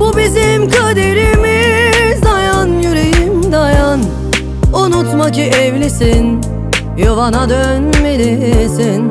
Bu bizim kaderimiz. Dayan yüreğim dayan. Unutma ki evlisin. Yuvana dönmelisin.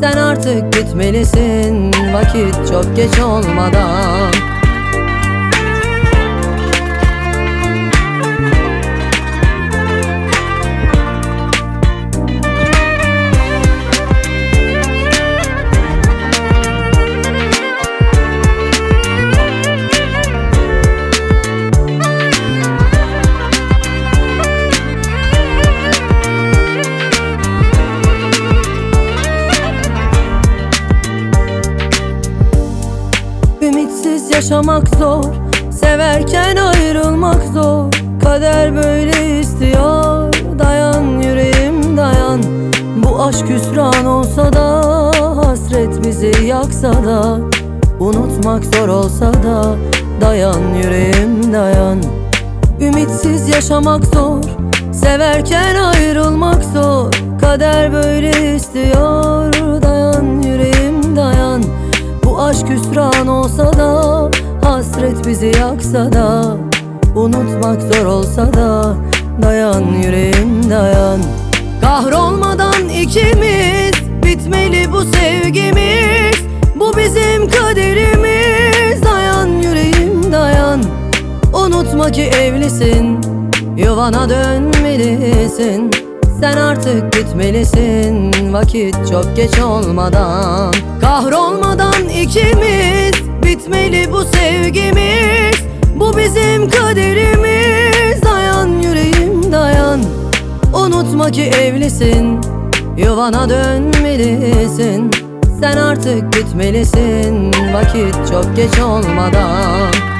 Sen artık gitmelisin. Vakit çok geç olmadan yaşamak zor Severken ayrılmak zor. Kader böyle istiyor Dayan yüreğim dayan. Bu aşk hüsran olsa da Hasret bizi yaksa da Unutmak zor olsa da Dayan yüreğim dayan. Ümitsiz yaşamak zor Severken ayrılmak zor. Kader böyle istiyor bizi yaksa da Unutmak zor olsa da Dayan yüreğim dayan. Kahrolmadan ikimiz Bitmeli bu sevgimiz Bu bizim kaderimiz. Dayan yüreğim dayan Unutma ki evlisin Yuvana dönmelisin. Sen artık gitmelisin Vakit çok geç olmadan. Kahrolmadan ikimiz Bitmeli bu sevgimiz. Bu bizim kaderimiz. Dayan yüreğim dayan. Unutma ki evlisin. Yuvana dönmelisin. Sen artık gitmelisin. Vakit çok geç olmadan